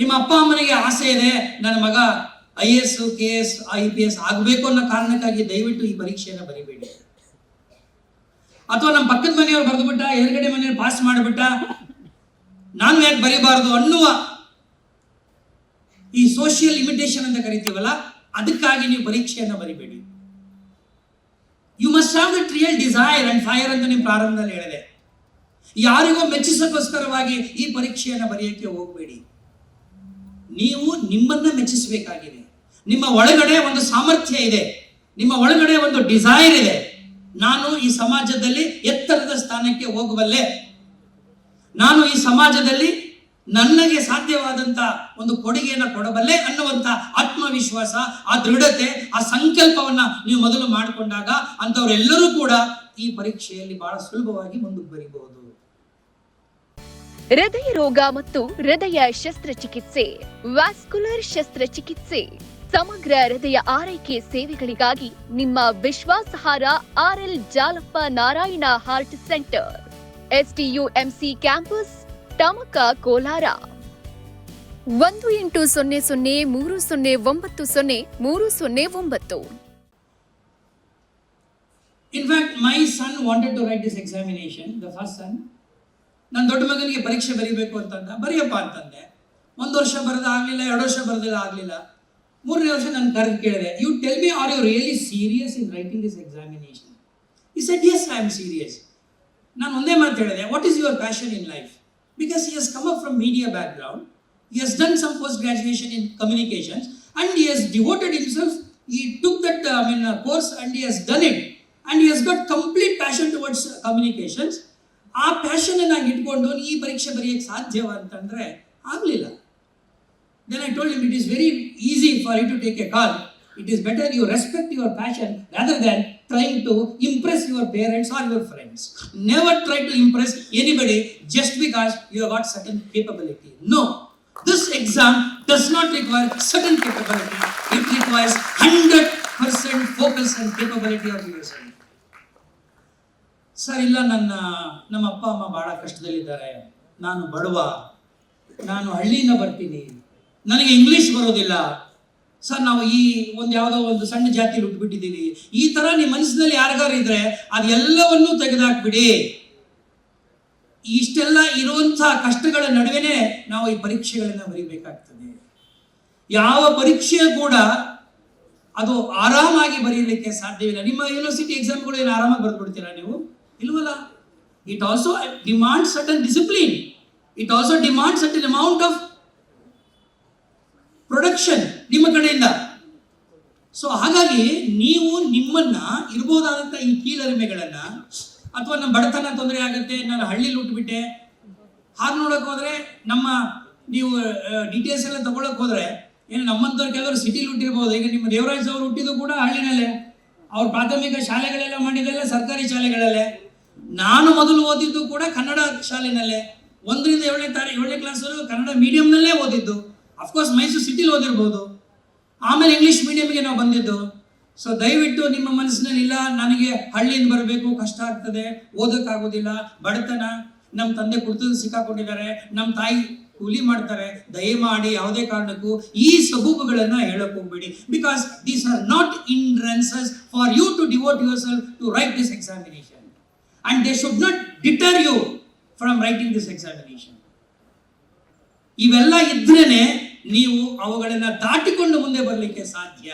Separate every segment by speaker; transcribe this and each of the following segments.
Speaker 1: ನಿಮ್ಮ ಅಪ್ಪ ಅಮ್ಮನಿಗೆ ಆಸೆ ಇದೆ, ನನ್ನ ಮಗ I S K S I P S ಆಗಬೇಕು ಅನ್ನೋ ಕಾರಣಕ್ಕಾಗಿ ದಯವಿಟ್ಟು ಈ ಪರೀಕ್ಷೆಯನ್ನು ಬರಿಬೇಡಿ. ಅಥವಾ ನಮ್ಮ ಪಕ್ಕದ ಮನೆಯವ್ರು ಬರೆದುಬಿಟ್ಟ ಎದುರುಗಡೆ ಮನೆಯವ್ರು ಪಾಸ್ ಮಾಡಿಬಿಟ್ಟ, ನಾನು ಯಾಕೆ ಬರೀಬಾರದು ಅನ್ನುವ ಈ ಸೋಷಿಯಲ್ ಲಿಮಿಟೇಷನ್ ಅಂತ ಕರಿತೀವಲ್ಲ, ಅದಕ್ಕಾಗಿ ನೀವು ಪರೀಕ್ಷೆಯನ್ನು ಬರಿಬೇಡಿ. You must have that real desire and fire ಅಂತ ನಿಮ್ಮ ಪ್ರಾರಂಭದಲ್ಲಿ ಹೇಳಿದೆ. ಯಾರಿಗೋ ಮೆಚ್ಚಿಸೋಕ್ಕೋಸ್ಕರವಾಗಿ ಈ ಪರೀಕ್ಷೆಯನ್ನು ಬರೆಯೋಕ್ಕೆ ಹೋಗಬೇಡಿ. ನೀವು ನಿಮ್ಮನ್ನ ಮೆಚ್ಚಿಸಬೇಕಾಗಿದೆ. ನಿಮ್ಮ ಒಳಗಡೆ ಒಂದು ಸಾಮರ್ಥ್ಯ ಇದೆ. ನಿಮ್ಮ ಒಳಗಡೆ ಒಂದು ಡಿಸೈರ್ ಇದೆ. ನಾನು ಈ ಸಮಾಜದಲ್ಲಿ ಎತ್ತರದ ಸ್ಥಾನಕ್ಕೆ ಹೋಗಬಲ್ಲೆ ನಾನು ಈ ಸಮಾಜದಲ್ಲಿ ನನಗೆ ಸಾಧ್ಯವಾದಂತ ಒಂದು ಕೊಡುಗೆಯನ್ನು ಕೊಡಬಲ್ಲೆ ಅನ್ನುವಂತ ಆತ್ಮವಿಶ್ವಾಸ, ಆ ದೃಢತೆ, ಆ ಸಂಕಲ್ಪವನ್ನ ನೀವು ಮೊದಲು ಮಾಡಿಕೊಂಡಾಗ ಅಂಥವರೆಲ್ಲರೂ ಕೂಡ ಈ ಪರೀಕ್ಷೆಯಲ್ಲಿ ಬಹಳ ಸುಲಭವಾಗಿ ಮುಂದಕ್ಕೆ ಬರೀಬಹುದು
Speaker 2: ಹೃದಯ ರೋಗ ಮತ್ತು ಹೃದಯ ಶಸ್ತ್ರಚಿಕಿತ್ಸೆ ವ್ಯಾಸ್ಕುಲರ್ ಶಸ್ತ್ರಚಿಕಿತ್ಸೆ. ಸಮಗ್ರ ಹೃದಯ ಆರೈಕೆ ಸೇವೆಗಳಿಗಾಗಿ ನಿಮ್ಮ ವಿಶ್ವಾಸಾರ್ಹ RL Jalappa Narayana heart centre. STUMC campus Tamaka Kolar. ಒಂದು ಎಂಟು ಸೊನ್ನೆ ಸೊನ್ನೆ ಮೂರು ಸೊನ್ನೆ ಒಂಬತ್ತು ಸೊನ್ನೆ ಮೂರು ಸೊನ್ನೆ ಒಂಬತ್ತು.
Speaker 1: Fact, my son wanted to write this examination, the first son. ನನ್ನ ದೊಡ್ಡ ಮಗನಿಗೆ ಪರೀಕ್ಷೆ ಬರೀಬೇಕು ಅಂತಂದ. ಬರೆಯಪ್ಪ ಅಂತಂದೆ. ಒಂದು ವರ್ಷ ಬರೆದ ಆಗಲಿಲ್ಲ ಎರಡು ವರ್ಷ ಬರೋದಿಲ್ಲ ಆಗಲಿಲ್ಲ. ಮೂರನೇ ವರ್ಷ ನಾನು ಕರೆದು ಕೇಳಿದೆ you tell me are you really serious in writing this examination he said yes I am serious ನಾನು ಒಂದೇ ಮಾತು ಹೇಳಿದೆ what is your passion in life because he has come up from media background he has done some post graduation in communications and he has devoted himself he took that I i mean and has done it. And he has got complete passion towards uh, communications. ಆ passion ನಾನು ಇಟ್ಕೊಂಡು ಈ ಪರೀಕ್ಷೆ ಬರೆಯಕ್ಕೆ ಸಾಧ್ಯವ ಅಂತಂದ್ರೆ ಆಗಲಿಲ್ಲ. Then I told him it is very easy for you to take a call it is better you respect your passion rather than trying to impress your parents or your friends never try to impress anybody just because you got certain capability no This exam does not require certain capability. It requires 100% focus and capability of yourself. Sir, ಇಲ್ಲ, ನನ್ನ, ನಮ್ಮ ಅಪ್ಪ, ಅಮ್ಮ ಬಹಳ ಕಷ್ಟದಲ್ಲಿದ್ದಾರೆ. ನಾನು ಬಡವ. ನಾನು ಹಳ್ಳಿಯಿಂದ ಬರ್ತೀನಿ. ನನಗೆ ಇಂಗ್ಲಿಷ್ ಬರೋದಿಲ್ಲ. ಸರ್, ನಾವು ಈ ಒಂದು ಯಾವುದೋ ಒಂದು ಸಣ್ಣ ಜಾತಿಲಿ ಹುಟ್ಟುಬಿಟ್ಟಿದ್ದೀವಿ ಈ ಥರ ನಿಮ್ಮ ಮನಸ್ಸಿನಲ್ಲಿ ಯಾರಿಗಾರು ಇದ್ರೆ ಅದೆಲ್ಲವನ್ನೂ ತೆಗೆದಾಕ್ಬಿಡಿ. ಇಷ್ಟೆಲ್ಲ ಇರುವಂತಹ ಕಷ್ಟಗಳ ನಡುವೆನೇ ನಾವು ಈ ಪರೀಕ್ಷೆಗಳನ್ನು ಬರೀಬೇಕಾಗ್ತದೆ. ಯಾವ ಪರೀಕ್ಷೆ ಕೂಡ ಅದು ಆರಾಮಾಗಿ ಬರೀಲಿಕ್ಕೆ ಸಾಧ್ಯವಿಲ್ಲ. ನಿಮ್ಮ ಯೂನಿವರ್ಸಿಟಿ ಎಕ್ಸಾಮ್ಗಳು ಏನು ಆರಾಮಾಗಿ ಬರೆದ್ಬಿಡ್ತೀರಾ ನೀವು? ಇಲ್ವಲ್ಲ? It also demand certain discipline it also demand certain amount of production ನಿಮ್ಮ ಕಡೆಯಿಂದ. ಸೊ ಹಾಗಾಗಿ ನೀವು ನಿಮ್ಮನ್ನ ಇರ್ಬೋದಾದಂಥ ಈ ಕೀಳರಿಮೆಗಳನ್ನ, ಅಥವಾ ನಮ್ಮ ಬಡತನ ತೊಂದರೆ ಆಗುತ್ತೆ, ನಾನು ಹಳ್ಳಿಲಿ ಉಟ್ಬಿಟ್ಟೆ ಹಾಗೆ ನೋಡಕ್ ಹೋದ್ರೆ ನಮ್ಮ ನೀವು ಡೀಟೇಲ್ಸ್ ಎಲ್ಲ ತಗೊಳಕ್ ಹೋದ್ರೆ, ಏನು ನಮ್ಮಂಥವ್ರು ಕೆಲವರು ಸಿಟಿಲಿ ಹುಟ್ಟಿರ್ಬೋದು, ಈಗ ನಿಮ್ಮ ದೇವರಾಜ್ ಅವರು ಹುಟ್ಟಿದ್ದು ಕೂಡ ಹಳ್ಳಿನಲ್ಲೇ. ಅವ್ರ ಪ್ರಾಥಮಿಕ ಶಾಲೆಗಳೆಲ್ಲ ಮಾಡಿದೆಲ್ಲ ಸರ್ಕಾರಿ ಶಾಲೆಗಳಲ್ಲೇ. ನಾನು ಮೊದಲು ಓದಿದ್ದು ಕೂಡ ಕನ್ನಡ ಶಾಲೆನಲ್ಲೇ. ಒಂದರಿಂದ ಏಳನೇ ತಾರೀಕು ಏಳನೇ ಕ್ಲಾಸಲ್ಲೂ ಕನ್ನಡ ಮೀಡಿಯಂನಲ್ಲೇ ಓದಿದ್ದು. ಅಫ್ಕೋರ್ಸ್ ಮೈಸೂರು ಸಿಟಿಲಿ ಓದಿರ್ಬೋದು. ಆಮೇಲೆ ಇಂಗ್ಲಿಷ್ ಮೀಡಿಯಂಗೆ ನಾವು ಬಂದಿದ್ದು. ಸೊ ದಯವಿಟ್ಟು ನಿಮ್ಮ ಮನಸ್ಸಿನಲ್ಲಿ ಇಲ್ಲ, ನನಗೆ ಹಳ್ಳಿಯಿಂದ ಬರಬೇಕು, ಕಷ್ಟ ಆಗ್ತದೆ ಓದೋಕ್ಕಾಗೋದಿಲ್ಲ ಬಡತನ. ನಮ್ಮ ತಂದೆ ಕುಡಿತದ ಸಿಕ್ಕಾಕೊಂಡಿದ್ದಾರೆ ನಮ್ಮ ತಾಯಿ ಕೂಲಿ ಮಾಡ್ತಾರೆ. ದಯಮಾಡಿ ಯಾವುದೇ ಕಾರಣಕ್ಕೂ ಈ ಸಬೂಬುಗಳನ್ನು ಹೇಳಕ್ ಹೋಗ್ಬೇಡಿ. Because these are not hindrances for you to devote yourself to write this examination and they should not deter you from writing this examination ಇವೆಲ್ಲ ಇದ್ರೇನೆ ನೀವು ಅವುಗಳನ್ನ ದಾಟಿಕೊಂಡು ಮುಂದೆ ಬರಲಿಕ್ಕೆ ಸಾಧ್ಯ.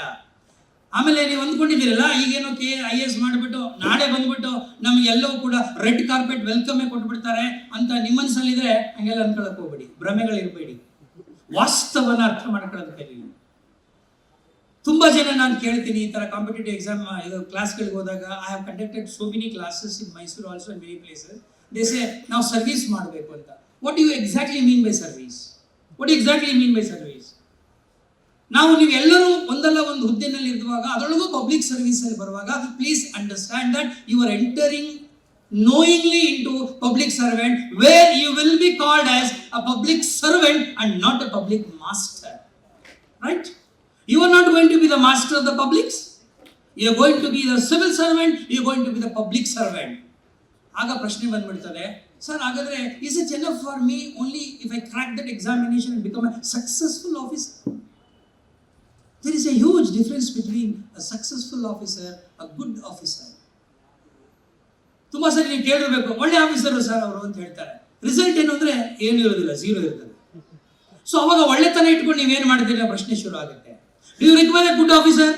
Speaker 1: ಆಮೇಲೆ ನೀವು ಅಂದ್ಕೊಂಡಿದ್ದೀರಲ್ಲ, ಈಗೇನೋ ಕೆ ಐ ಎಸ್ ಮಾಡಿಬಿಟ್ಟು, ನಾಳೆ ಬಂದ್ಬಿಟ್ಟು ನಮಗೆಲ್ಲವೂ ಕೂಡ ರೆಡ್ ಕಾರ್ಪೆಟ್ ವೆಲ್ಕಮೇ ಕೊಟ್ಬಿಡ್ತಾರೆ ಅಂತ ನಿಮ್ಮನ್ಸಲ್ಲಿದ್ರೆ ಹಂಗೆಲ್ಲ ಅನ್ಕೊಳಕ್ ಹೋಗ್ಬೇಡಿ. ಭ್ರಮೆಗಳಿರಬೇಡಿ. ವಾಸ್ತವನ ಅರ್ಥ ಮಾಡ್ಕೊಳ್ಳೋದು ಕಲೀಲಿ ತುಂಬಾ ಜನ ನಾನು ಕೇಳ್ತೀನಿ ಈ ತರ ಕಾಂಪಿಟೇಟಿವ್ ಎಕ್ಸಾಮ್ ಇದು ಕ್ಲಾಸ್ಗಳಿಗೆ ಹೋದಾಗ I have conducted so many classes in Mysuru also in many places ದೇಸೆ ನಾವು ಸರ್ವಿಸ್ ಮಾಡಬೇಕು ಅಂತ. What you exactly mean by service what exactly mean by service ನಾವು ನೀವು ಎಲ್ಲರೂ ಒಂದಲ್ಲ ಒಂದು ಹುದ್ದೆನಲ್ಲಿ ಇರುವಾಗ, ಅದರೊಳಗೂ ಪಬ್ಲಿಕ್ ಸರ್ವಿಸ್ ಅಲ್ಲಿ ಬರುವಾಗ please understand that you are entering knowingly into public servant where you will be called as a public servant and not a public master. Right? You are not going to be the master of the publics. You are going to be the civil servant. You are going to be the public servant. ಆಗ ಪ್ರಶ್ನೆ ಬಂದ್ಬಿಡ್ತದೆ, sir, ಹಾಗಾದ್ರೆ is it enough for me only if I crack that examination become a successful officer there is a huge difference between a successful officer a good officer ತುಂಬ ಸರಿ ನೀವು ಕೇಳಿರ್ಬೇಕು, ಒಳ್ಳೆ officer sir ಅವರು ಅಂತ ಹೇಳ್ತಾರೆ. ರಿಸಲ್ಟ್ ಏನು ಅಂದ್ರೆ ಏನು ಇರೋದಿಲ್ಲ ಝೀರೋ ಇರ್ತದೆ. ಸೊ ಅವಾಗ ಒಳ್ಳೆತನ ಇಟ್ಕೊಂಡು ನೀವೇನು ಮಾಡ್ತೀರಿ? ಪ್ರಶ್ನೆ ಶುರು ಆಗುತ್ತೆ. Do you require a good officer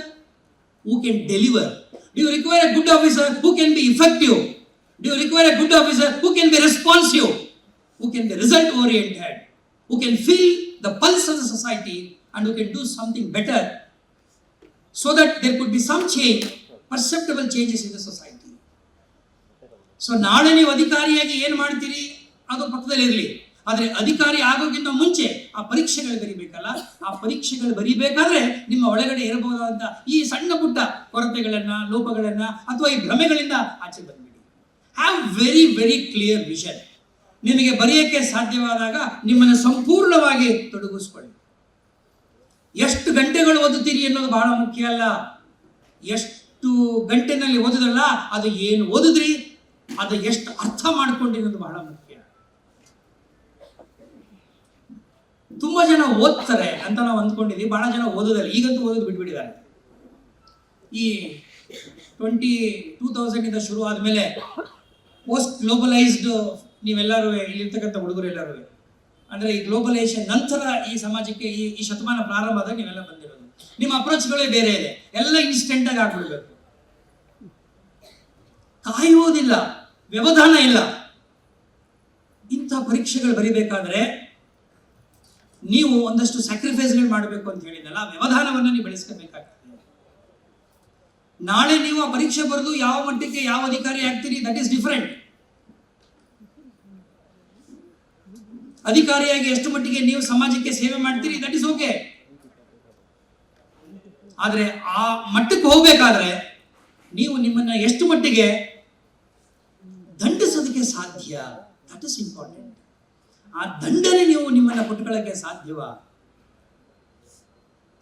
Speaker 1: who can deliver do you require a good officer who can be effective do you require a good officer who can be responsive who can be result oriented who can feel the pulse of the society and who can do something better so that there could be some change, perceptible changes in the society. So ನಾಳೆ ನೀವು ಅಧಿಕಾರಿಯಾಗಿ ಏನು ಮಾಡ್ತೀರಿ ಅದು ಪಕ್ಕದಲ್ಲಿ ಇರಲಿ ಆದರೆ ಅಧಿಕಾರಿ ಆಗೋಕ್ಕಿಂತ ಮುಂಚೆ ಆ ಪರೀಕ್ಷೆಗಳು ಬರೀಬೇಕಲ್ಲ? ಆ ಪರೀಕ್ಷೆಗಳು ಬರಿಬೇಕಾದ್ರೆ ನಿಮ್ಮ ಒಳಗಡೆ ಇರಬಹುದಾದಂಥ ಈ ಸಣ್ಣ ಪುಟ್ಟ ಕೊರತೆಗಳನ್ನ, ಲೋಪಗಳನ್ನ ಅಥವಾ ಈ ಭ್ರಮೆಗಳಿಂದ ಆಚೆ ಬಂದ್ಬಿಡಿ. Have very very clear vision ನಿಮಗೆ ಬರೆಯಕ್ಕೆ ಸಾಧ್ಯವಾದಾಗ ನಿಮ್ಮನ್ನು ಸಂಪೂರ್ಣವಾಗಿ ತೊಡಗಿಸ್ಕೊಳ್ಳಿ. ಎಷ್ಟು ಗಂಟೆಗಳು ಓದುತ್ತೀರಿ ಅನ್ನೋದು ಬಹಳ ಮುಖ್ಯ ಅಲ್ಲ. ಎಷ್ಟು ಗಂಟೆನಲ್ಲಿ ಓದಿದ್ರಲ್ಲ ಅದು ಏನು ಓದಿದ್ರಿ? ಅದು ಎಷ್ಟು ಅರ್ಥ ಮಾಡಿಕೊಂಡಿರೋದು ಬಹಳ ಮುಖ್ಯ. ತುಂಬಾ ಜನ ಓದ್ತಾರೆ ಅಂತ ನಾವು ಅಂದ್ಕೊಂಡಿದ್ವಿ, ಬಹಳ ಜನ ಓದೋದಲ್ಲ, ಈಗಂತೂ ಓದೋದು ಬಿಟ್ಬಿಟ್ಟಿದ್ದಾರೆ. ಈ ಟ್ವೆಂಟಿ ಟೂ ತೌಸಂಡ್ ಇಂದ ಶುರು ಆದ್ಮೇಲೆ ಪೋಸ್ಟ್ ಗ್ಲೋಬಲೈಸ್ಡ್ ನೀವೆಲ್ಲರೂ ಇಲ್ಲಿರ್ತಕ್ಕಂಥ ಹುಡುಗರು ಎಲ್ಲರೂ, ಅಂದ್ರೆ ಈ ಗ್ಲೋಬಲೈಸೇಷನ್ ನಂತರ ಈ ಸಮಾಜಕ್ಕೆ ಈ ಈ ಶತಮಾನ ಪ್ರಾರಂಭ ಆದಾಗ ನೀವೆಲ್ಲ ಬಂದಿರೋದು. ನಿಮ್ಮ ಅಪ್ರೋಚ್ಗಳೇ ಬೇರೆ ಇದೆ, ಎಲ್ಲ ಇನ್ಸ್ಟೆಂಟ್ ಆಗಿ ಆಗ್ಬಿಡ್ಬೇಕು. ಕಾಯುವುದಿಲ್ಲ ವ್ಯವಧಾನ ಇಲ್ಲ. ಇಂಥ ಪರೀಕ್ಷೆಗಳು ಬರಿಬೇಕಾದ್ರೆ ನೀವು ಒಂದಷ್ಟು ಸ್ಯಾಕ್ರಿಫೈಸ್ಗಳು ಮಾಡಬೇಕು ಅಂತ ಹೇಳಿದಲ್ಲ, ಆ ವ್ಯವಧಾನವನ್ನು ನೀವು ಬೆಳೆಸ್ಕೋಬೇಕಾಗ್ತದೆ. ನಾಳೆ ನೀವು ಆ ಪರೀಕ್ಷೆ ಬರೆದು ಯಾವ ಮಟ್ಟಕ್ಕೆ ಯಾವ ಅಧಿಕಾರಿ ಆಗ್ತೀರಿ ದಟ್ ಈಸ್ ಡಿಫರೆಂಟ್ ಅಧಿಕಾರಿಯಾಗಿ ಎಷ್ಟು ಮಟ್ಟಿಗೆ ನೀವು ಸಮಾಜಕ್ಕೆ ಸೇವೆ ಮಾಡ್ತೀರಿ ದಟ್ ಇಸ್ ಓಕೆ ಆದ್ರೆ ಆ ಮಟ್ಟಕ್ಕೆ ಹೋಗ್ಬೇಕಾದ್ರೆ ನೀವು ನಿಮ್ಮನ್ನ ಎಷ್ಟು ಮಟ್ಟಿಗೆ ದಂಡಿಸೋದಕ್ಕೆ ಸಾಧ್ಯ? ದಟ್ ಇಸ್ ಇಂಪಾರ್ಟೆಂಟ್ ಆ ದಂಡನೆ ನೀವು ನಿಮ್ಮನ್ನು ಕೊಟ್ಟುಕೊಳ್ಳಕ್ಕೆ ಸಾಧ್ಯವಾ?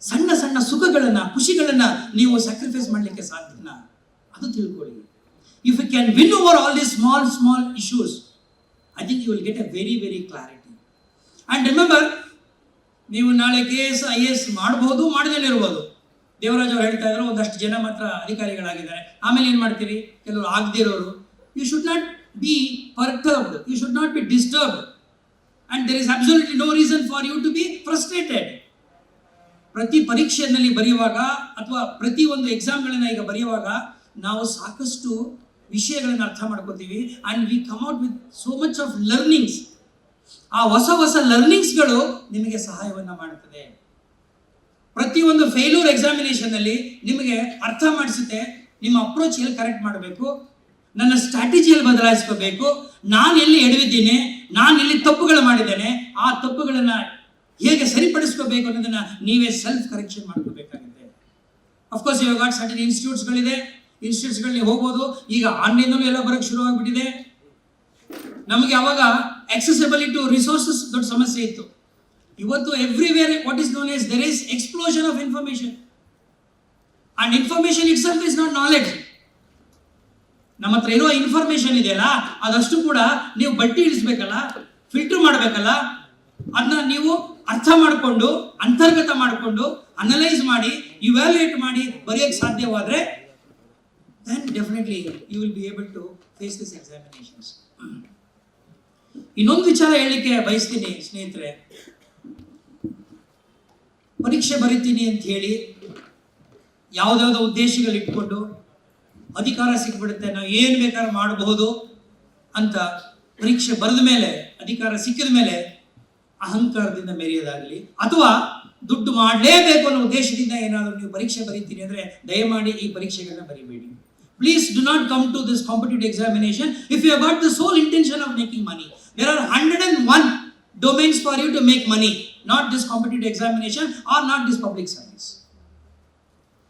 Speaker 1: ಸಣ್ಣ ಸಣ್ಣ ಸುಖಗಳನ್ನ, ಖುಷಿಗಳನ್ನ ನೀವು ಸ್ಯಾಕ್ರಿಫೈಸ್ ಮಾಡಲಿಕ್ಕೆ ಸಾಧ್ಯನಾ? ಅದು ತಿಳ್ಕೊಳ್ಳಿ. If you can win over all the small small issues I think you will get a very very clarity and remember ನೀವು ನಾಳೆ ಕೆ ಎಸ್ ಐ ಎಸ್ ಮಾಡಬಹುದು ಮಾಡದೇ ಇರ್ಬೋದು. ದೇವರಾಜ್ ಅವರು ಹೇಳ್ತಾ ಇದ್ರು, ಒಂದಷ್ಟು ಜನ ಮಾತ್ರ ಅಧಿಕಾರಿಗಳಾಗಿದ್ದಾರೆ. ಆಮೇಲೆ ಏನು ಮಾಡ್ತೀರಿ? ಕೆಲವರು ಆಗದಿರೋರು you should not be perturbed you should not be disturbed and there is absolutely no reason for you to be frustrated ಪ್ರತಿ ಪರೀಕ್ಷೆಯಲ್ಲಿ ಬರೆಯುವಾಗ ಅಥವಾ ಪ್ರತಿ ಒಂದು ಎಕ್ಸಾಮ್ಗಳನ್ನ ಈಗ ಬರೆಯುವಾಗ ನಾವು ಸಾಕಷ್ಟು ವಿಷಯಗಳನ್ನು ಅರ್ಥ ಮಾಡ್ಕೋತೀವಿ and we come out with so much of learnings ಆ ಹೊಸ ಹೊಸ ಲರ್ನಿಂಗ್ಸ್ಗಳು ನಿಮಗೆ ಸಹಾಯವನ್ನು ಮಾಡುತ್ತದೆ. ಪ್ರತಿಯೊಂದು ಫೇಲ್ಯೂರ್ ಎಕ್ಸಾಮಿನೇಷನ್ ಅಲ್ಲಿ ನಿಮಗೆ ಅರ್ಥ ಮಾಡಿಸುತ್ತೆ. ನಿಮ್ಮ ಅಪ್ರೋಚ್ ಎಲ್ಲಿ ಕರೆಕ್ಟ್ ಮಾಡಬೇಕು? ನನ್ನ ಸ್ಟ್ರಾಟಜಿಯಲ್ಲಿ ಬದಲಾಯಿಸ್ಕೋಬೇಕು? ನಾನು ಎಲ್ಲಿ ಎಡವಿದ್ದೀನಿ? ನಾನು ಇಲ್ಲಿ ತಪ್ಪುಗಳು ಮಾಡಿದ್ದೇನೆ, ಆ ತಪ್ಪುಗಳನ್ನ ಹೇಗೆ ಸರಿಪಡಿಸ್ಕೋಬೇಕು ಅನ್ನೋದನ್ನ ನೀವೇ ಸೆಲ್ಫ್ ಕರೆಕ್ಷನ್ ಮಾಡ್ಕೋಬೇಕಾಗುತ್ತೆ. ಅಫ್ಕೋರ್ಸ್ ಇವಾಗ ಸರ್ಟನ್ ಇನ್ಸ್ಟಿಟ್ಯೂಟ್ಸ್ಗಳಿದೆ ಇನ್ಸ್ಟಿಟ್ಯೂಟ್ಸ್ಗಳಲ್ಲಿ ಹೋಗ್ಬೋದು. ಈಗ ಆನ್ಲೈನಲ್ಲೂ ಎಲ್ಲ ಬರೋಕ್ಕೆ ಶುರುವಾಗ್ಬಿಟ್ಟಿದೆ ನಮಗೆ ಅವಾಗ ಎಕ್ಸೆಸಬಲ್ ಟು ರಿಸೋರ್ಸಸ್ ದೊಡ್ಡ ಸಮಸ್ಯೆ ಇತ್ತು. ಇವತ್ತು everywhere what is known as there is explosion of information and information it's is not knowledge ನಮ್ಮ ಹತ್ರ ಇರೋ ಇನ್ಫಾರ್ಮೇಶನ್ ಇದೆಯಲ್ಲ, ಅದಷ್ಟು ಕೂಡ ನೀವು ಬಟ್ಟಿ ಇಳಿಸ್ಬೇಕಲ್ಲ ಫಿಲ್ಟರ್ ಮಾಡಬೇಕಲ್ಲ ಅದನ್ನ ನೀವು ಅರ್ಥ ಮಾಡಿಕೊಂಡು, ಅಂತರ್ಗತ ಮಾಡಿಕೊಂಡು ಅನಲೈಸ್ ಮಾಡಿ ಇವ್ಯಾಲ್ಯೂಯೇಟ್ ಮಾಡಿ ಬರೆಯೋಕ್ಕೆ ಸಾಧ್ಯವಾದರೆ then definitely you will be able to face this examinations ಇನ್ನೊಂದು ವಿಚಾರ ಹೇಳಲಿಕ್ಕೆ ಬಯಸ್ತೀನಿ, ಸ್ನೇಹಿತರೆ. ಪರೀಕ್ಷೆ ಬರೀತೀನಿ ಅಂತ ಹೇಳಿ, ಯಾವುದ್ಯಾವುದೋ ಉದ್ದೇಶಗಳು ಇಟ್ಕೊಂಡು ಅಧಿಕಾರ ಸಿಕ್ಬಿಡುತ್ತೆ, ನಾವು ಏನು ಬೇಕಾದ್ರೂ ಮಾಡಬಹುದು ಅಂತ ಪರೀಕ್ಷೆ ಬರೆದ ಮೇಲೆ, ಅಧಿಕಾರ ಸಿಕ್ಕಿದ ಮೇಲೆ ಅಹಂಕಾರದಿಂದ ಮೆರೆಯೋದಾಗಲಿ ಅಥವಾ ದುಡ್ಡು ಮಾಡಲೇಬೇಕು ಅನ್ನೋ ಉದ್ದೇಶದಿಂದ ಏನಾದರೂ ನೀವು ಪರೀಕ್ಷೆ ಬರೀತೀನಿ ಅಂದರೆ ದಯಮಾಡಿ ಈ ಪರೀಕ್ಷೆಗಳನ್ನ ಬರಿಬೇಡಿ. Please do not come to this competitive examination if you got the sole intention of making money there are hundred and one domains for you to make money not this competitive examination or not this public service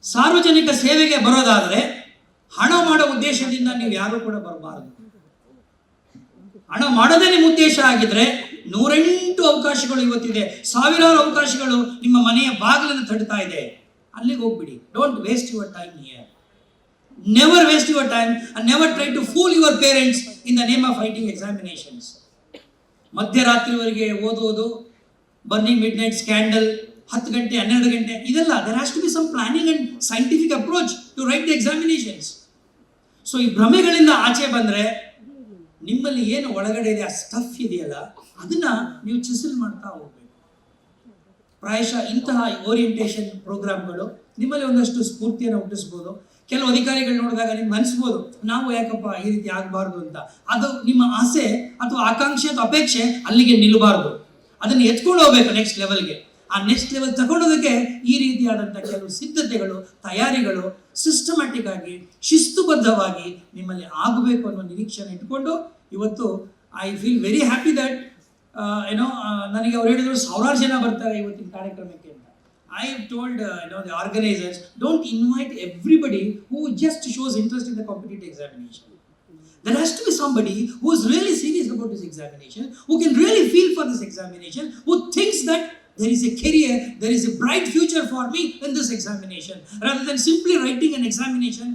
Speaker 1: ಸಾರ್ವಜನಿಕ ಸೇವೆಗೆ ಬರೋದಾದರೆ ಹಣ ಮಾಡೋ ಉದ್ದೇಶದಿಂದ ನೀವು ಯಾರು ಕೂಡ ಬರಬಾರದು. ಹಣ ಮಾಡೋದೇ ನಿಮ್ಮ ಉದ್ದೇಶ ಆಗಿದ್ರೆ ನೂರೆಂಟು ಅವಕಾಶಗಳು ಇವತ್ತಿದೆ. ಸಾವಿರಾರು ಅವಕಾಶಗಳು ನಿಮ್ಮ ಮನೆಯ ಬಾಗಿಲನ್ನು ತಡ್ತಾ ಇದೆ. ಅಲ್ಲಿಗೆ ಹೋಗ್ಬಿಡಿ. Don't waste your time here never waste your time and never try to fool your parents in the name of fighting examinations ಮಧ್ಯರಾತ್ರಿವರೆಗೆ ಓದುವುದು ಬರ್ನಿಂಗ್ ಮಿಡ್ ನೈಟ್ ಸ್ಕ್ಯಾಂಡಲ್ ಹತ್ತು ಗಂಟೆ, ಹನ್ನೆರಡು ಗಂಟೆ, ಇದೆಲ್ಲ there has to be some planning and scientific approach to write the examinations so ಈ ಭ್ರಮೆಗಳಿಂದ ಆಚೆ ಬಂದ್ರೆ ನಿಮ್ಮಲ್ಲಿ ಏನು ಒಳಗಡೆ ಇದೆ, ಆ ಸ್ಟಫ್ ಇದೆಯಲ್ಲ, ಅದನ್ನ ನೀವು ಚಿಸಲ್ ಮಾಡ್ತಾ ಹೋಗ್ಬೇಕು. ಪ್ರಾಯಶಃ ಇಂತಹ ಓರಿಯಂಟೇಷನ್ ಪ್ರೋಗ್ರಾಮ್ಗಳು ನಿಮ್ಮಲ್ಲಿ ಒಂದಷ್ಟು ಸ್ಫೂರ್ತಿಯನ್ನು ಹುಟ್ಟಿಸ್ಬೋದು. ಕೆಲವು ಅಧಿಕಾರಿಗಳು ನೋಡಿದಾಗ ನಿಮ್ಗೆ ಅನಿಸ್ಬೋದು, ನಾವು ಯಾಕಪ್ಪ ಈ ರೀತಿ ಆಗಬಾರ್ದು ಅಂತ. ಅದು ನಿಮ್ಮ ಆಸೆ ಅಥವಾ ಆಕಾಂಕ್ಷೆ ಅಥವಾ ಅಪೇಕ್ಷೆ ಅಲ್ಲಿಗೆ ನಿಲ್ಲಬಾರ್ದು ಅದನ್ನು ಎತ್ಕೊಂಡು ಹೋಗ್ಬೇಕು ನೆಕ್ಸ್ಟ್ ಲೆವೆಲ್ಗೆ ಆ ನೆಕ್ಸ್ಟ್ ಲೆವೆಲ್ ತಗೊಳ್ಳೋದಕ್ಕೆ ಈ ರೀತಿಯಾದಂಥ ಕೆಲವು ಸಿದ್ಧತೆಗಳು ತಯಾರಿಗಳು ಸಿಸ್ಟಮ್ಯಾಟಿಕ್ ಆಗಿ ಶಿಸ್ತುಬದ್ಧವಾಗಿ ನಿಮ್ಮಲ್ಲಿ ಆಗಬೇಕು ಅನ್ನೋ ನಿರೀಕ್ಷೆಯನ್ನು ಇಟ್ಕೊಂಡು ಇವತ್ತು I feel very happy that ಏನೋ ನನಗೆ ಅವ್ರು ಹೇಳಿದ್ರು ಸಾವಿರಾರು ಜನ ಬರ್ತಾರೆ ಇವತ್ತಿನ ಕಾರ್ಯಕ್ರಮಕ್ಕೆ ಅಂತ. I told no the organisers don't invite everybody who just shows interest in the competitive examination There has to be somebody who is really serious about this examination, who can really feel for this examination, who thinks that there is a career, there is a bright future for me in this examination, rather than simply writing an examination.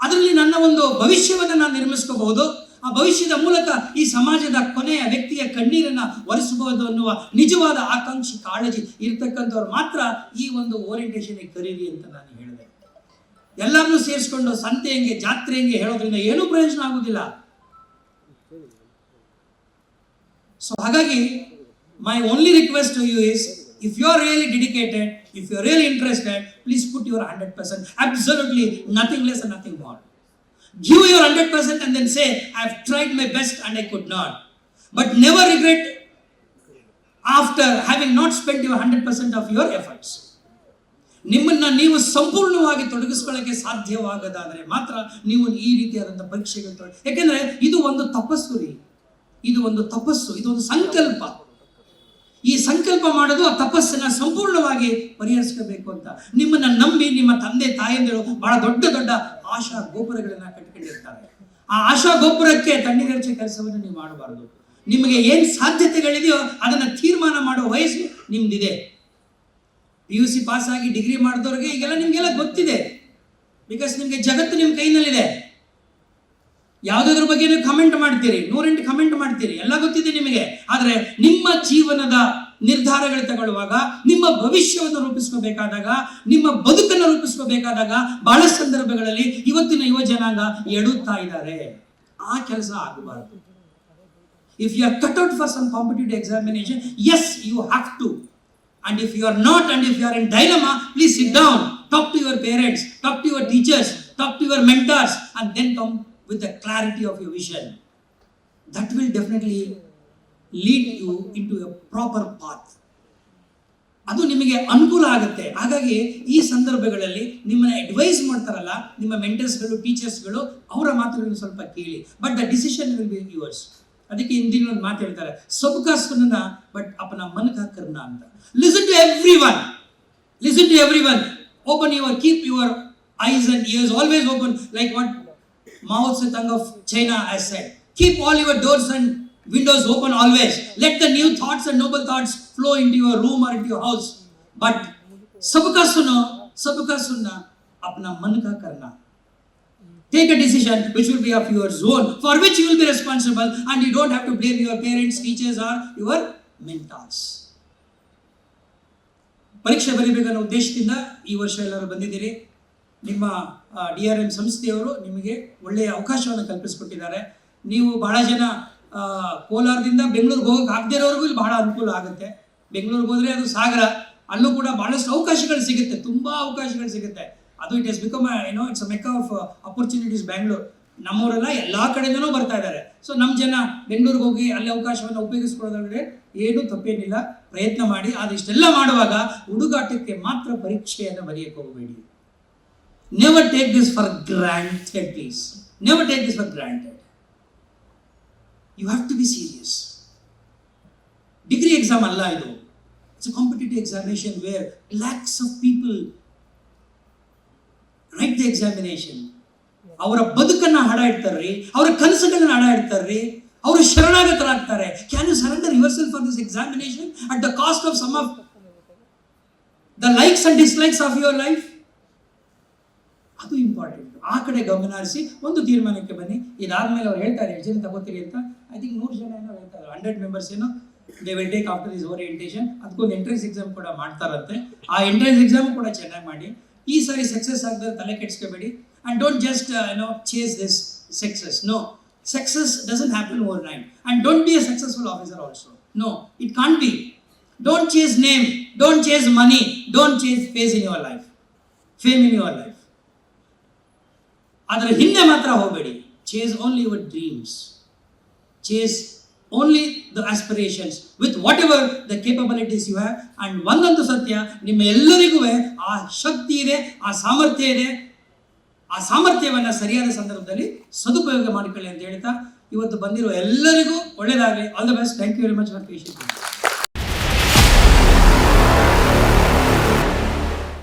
Speaker 1: ಅದರಲ್ಲಿ ನನ್ನ ಒಂದು ಭವಿಷ್ಯವನ್ನು ನಾನು ನಿರ್ಮಿಸ್ಕೋಬಹುದು. ಆ ಭವಿಷ್ಯದ ಮೂಲಕ ಈ ಸಮಾಜದ ಕೊನೆಯ ವ್ಯಕ್ತಿಯ ಕಣ್ಣೀರನ್ನ ಒರೆಸಬಹುದು ಅನ್ನುವ ನಿಜವಾದ ಆಕಾಂಕ್ಷಿ ಕಾಳಜಿ ಇರ್ತಕ್ಕಂಥವ್ರು ಮಾತ್ರ ಈ ಒಂದು ಓರಿಯಂಟೇಷನ್ ಕರೀರಿ ಅಂತ ನಾನು ಹೇಳಿದೆ. ಎಲ್ಲರನ್ನೂ ಸೇರಿಸ್ಕೊಂಡು ಸಂತೆ ಹೆಂಗೆ ಜಾತ್ರೆ ಹೆಂಗೆ ಹೇಳೋದ್ರಿಂದ ಏನೂ ಪ್ರಯೋಜನ ಆಗುದಿಲ್ಲ. ಸೊ ಹಾಗಾಗಿ only request to you is if you are really dedicated if you are really interested please put your hundred percent absolutely nothing less and nothing more give your 100% and then say, I've tried my best and I could not. But never regret after having not spent your 100% of your efforts. ನಿಮ್ಮನ್ನು ನೀವು ಸಂಪೂರ್ಣವಾಗಿ ತೊಡಗಿಸ್ಕೊಳ್ಳೋಕ್ಕೆ ಸಾಧ್ಯವಾಗದಾದರೆ ಮಾತ್ರ ನೀವು ಈ ರೀತಿಯಾದಂಥ ಪರೀಕ್ಷೆಗಳು ತೊಡ ಯಾಕೆಂದ್ರೆ ಇದು ಒಂದು ತಪಸ್ಸು ರೀ ಇದು ಒಂದು ತಪಸ್ಸು ಇದು ಒಂದು ಸಂಕಲ್ಪ ಈ ಸಂಕಲ್ಪ ಮಾಡೋದು ಆ ತಪಸ್ಸನ್ನ ಸಂಪೂರ್ಣವಾಗಿ ಪರಿಹರಿಸ್ಕೋಬೇಕು ಅಂತ. ನಿಮ್ಮನ್ನ ನಂಬಿ ನಿಮ್ಮ ತಂದೆ ತಾಯಂದಿರು ಬಹಳ ದೊಡ್ಡ ದೊಡ್ಡ ಆಶಾ ಗೋಪುರಗಳನ್ನ ಕಟ್ಕೊಂಡಿರ್ತಾರೆ. ಆ ಆಶಾ ಗೋಪುರಕ್ಕೆ ತಣ್ಣೀರಚ ಕೆಲಸವನ್ನು ನೀವು ಮಾಡಬಾರದು. ನಿಮಗೆ ಏನ್ ಸಾಧ್ಯತೆಗಳಿದೆಯೋ ಅದನ್ನ ತೀರ್ಮಾನ ಮಾಡೋ ವಯಸ್ಸು ನಿಮ್ದಿದೆ. ಪಿ ಯು ಸಿ ಪಾಸ್ ಆಗಿ ಡಿಗ್ರಿ ಮಾಡಿದವ್ರಿಗೆ ಈಗೆಲ್ಲ ನಿಮ್ಗೆಲ್ಲ ಗೊತ್ತಿದೆ. ಬಿಕಾಸ್ ನಿಮ್ಗೆ ಜಗತ್ತು ನಿಮ್ಮ ಕೈನಲ್ಲಿದೆ. ಯಾವುದಾದ್ರ ಬಗ್ಗೆ ನೀವು ಕಮೆಂಟ್ ಮಾಡ್ತೀರಿ, ನೂರೆಂಟು ಕಮೆಂಟ್ ಮಾಡ್ತೀರಿ, ಎಲ್ಲ ಗೊತ್ತಿದೆ ನಿಮಗೆ. ಆದರೆ ನಿಮ್ಮ ಜೀವನದ ನಿರ್ಧಾರಗಳು ತಗೊಳ್ಳುವಾಗ, ನಿಮ್ಮ ಭವಿಷ್ಯವನ್ನು ರೂಪಿಸ್ಕೋಬೇಕಾದಾಗ, ನಿಮ್ಮ ಬದುಕನ್ನು ರೂಪಿಸ್ಕೋಬೇಕಾದಾಗ ಬಹಳ ಸಂದರ್ಭಗಳಲ್ಲಿ ಇವತ್ತಿನ ಯುವ ಜನಾಂಗ ಎಡುತ್ತಾ ಇದ್ದಾರೆ. ಆ ಕೆಲಸ ಆಗಬಾರದು. If you are cut out for some competitive examination as you have to and if you are not and if you are in dilemma please sit down talk to your parents talk to your teachers talk to your mentors and then come with the clarity of your vision. That will definitely lead you into a proper path. ಅದು ನಿಮಗೆ ಅನುಕೂಲ ಆಗುತ್ತೆ. ಹಾಗಾಗಿ ಈ ಸಂದರ್ಭಗಳಲ್ಲಿ ನಿಮ್ಮನ್ನ advice ಮಾಡ್ತಾರಲ್ಲ, ನಿಮ್ಮ ಮೆಂಟರ್ಸ್ಗಳು ಟೀಚರ್ಸ್ಗಳು ಅವರ ಮಾತುಗಳನ್ನು ಸ್ವಲ್ಪ ಕೇಳಿ. But the decision will be yours ಅದಕ್ಕೆ ಹಿಂದಿನ ಒಂದು ಮಾತು ಹೇಳ್ತಾರೆ ಸಬ್ಕಾ ಸುನ್ನ ಬಟ್ ಅಪನ ಮನ್ ಕಾ ಕರ್ನ ಅಂತ. Listen to every one listen to every one open your keep your eyes and ears always open like what Mao Zedong of China has said, keep all your doors and windows open always. Let the new thoughts and noble thoughts flow into your room or into your house. But सबका सुनो, सबका सुनना, अपना मन का करना. Take a decision which will be of your own, for which you will be responsible, and you don't have to blame your parents, teachers, or your mentors. ಪರೀಕ್ಷೆ ಬರೀಬೇಕನ್ನೋ ಉದ್ದೇಶದಿಂದ ಈ ವರ್ಷ ಎಲ್ಲರೂ ಬಂದಿದ್ದೀರಿ ನಿಮ್ಮ ಡಿ ಆರ್ ಎಂ ಸಂಸ್ಥೆಯವರು ನಿಮಗೆ ಒಳ್ಳೆಯ ಅವಕಾಶವನ್ನು ಕಲ್ಪಿಸಿಕೊಟ್ಟಿದ್ದಾರೆ. ನೀವು ಬಹಳ ಜನ ಕೋಲಾರದಿಂದ ಬೆಂಗಳೂರಿಗೆ ಹೋಗಕ್ಕೆ ಆಗದೇ ಇರೋರಿಗೂ ಇಲ್ಲಿ ಬಹಳ ಅನುಕೂಲ ಆಗುತ್ತೆ. ಬೆಂಗಳೂರಿಗೆ ಹೋದರೆ ಅದು ಸಾಗರ, ಅಲ್ಲೂ ಕೂಡ ಬಹಳಷ್ಟು ಅವಕಾಶಗಳು ಸಿಗುತ್ತೆ, ತುಂಬ ಅವಕಾಶಗಳು ಸಿಗುತ್ತೆ. ಅದು ಇಟ್ ಇಸ್ ಬಿಕಮ್ ಏನೋ it's mecca of opportunities Bangalore ನಮ್ಮವರೆಲ್ಲ ಎಲ್ಲ ಕಡೆಯಿಂದನೂ ಬರ್ತಾ ಇದ್ದಾರೆ. ಸೊ ನಮ್ಮ ಜನ ಬೆಂಗಳೂರಿಗೆ ಹೋಗಿ ಅಲ್ಲಿ ಅವಕಾಶವನ್ನು ಉಪಯೋಗಿಸ್ಕೊಳ್ಳೋದ್ರೆ ಏನೂ ತಪ್ಪೇನಿಲ್ಲ. ಪ್ರಯತ್ನ ಮಾಡಿ ಆದ್ರೆ ಇಷ್ಟೆಲ್ಲ ಮಾಡುವಾಗ ಹುಡುಗಾಟಕ್ಕೆ ಮಾತ್ರ ಪರೀಕ್ಷೆಯನ್ನು ಬರೆಯಕ್ಕೆ ಹೋಗಬೇಡಿ. never take this for granted please never take this for granted you have to be serious degree exam ಅಲ್ಲ ಇದು it's competitive examination where lakhs of people write the examination ಅವರ ಬದುಕನ್ನ ಹಾಡ ಇಡ್ತಾರ್ರಿ ಅವರ ಕನಸುಗಳನ್ನ ಹಾಡ ಇಡ್ತಾರ್ರಿ ಅವರು ಶರಣಾಗತರಾಗ್ತಾರೆ can you surrender yourself for this examination at the cost of some of the likes and dislikes of your life ಅದು important ಆ ಕಡೆ ಗಮನ ಹರಿಸಿ ಒಂದು ತೀರ್ಮಾನಕ್ಕೆ ಬನ್ನಿ. ಇದಾದ್ಮೇಲೆ ಅವ್ರು ಹೇಳ್ತಾರೆ, ಎಷ್ಟು ಜನ ತಗೋತೀರಿ ಅಂತ? ಐ ಥಿಂಕ್ ನೂರು ಜನ ಏನೋ ಹೇಳ್ತಾರೆ. ಹಂಡ್ರೆಡ್ ಮೆಂಬರ್ಸ್ ಏನೋ they will take after this orientation ಅದಕ್ಕೊಂದು ಎಂಟ್ರೆನ್ಸ್ ಎಕ್ಸಾಮ್ ಕೂಡ ಮಾಡ್ತಾರಂತೆ. ಆ ಎಂಟ್ರೆನ್ಸ್ ಎಕ್ಸಾಮ್ ಕೂಡ ಚೆನ್ನಾಗಿ ಮಾಡಿ. ಈ ಸಾರಿ ಸಕ್ಸಸ್ ಆಗದ್ರೆ ತಲೆ ಕೆಡಿಸ್ಕೋಬೇಡಿ. And don't just no chase this success no success doesn't happen overnight and don't be a successful officer also no it can't be don't chase name don't chase money don't chase face in your life fame in your life ಅದರ ಹಿಂದೆ ಮಾತ್ರ ಹೋಗಬೇಡಿ. Chase only your dreams chase only the aspirations with whatever the capabilities you have and ಒಂದಂತೂ ಸತ್ಯ, ನಿಮ್ಮ ಎಲ್ಲರಿಗೂ ಆ ಶಕ್ತಿ ಇದೆ, ಆ ಸಾಮರ್ಥ್ಯ ಇದೆ. ಆ ಸಾಮರ್ಥ್ಯವನ್ನು ಸರಿಯಾದ ಸಂದರ್ಭದಲ್ಲಿ ಸದುಪಯೋಗ ಮಾಡಿಕೊಳ್ಳಿ ಅಂತ ಹೇಳ್ತಾ, ಇವತ್ತು ಬಂದಿರುವ ಎಲ್ಲರಿಗೂ ಒಳ್ಳೆಯದಾಗಲಿ all the best thank you very much for patience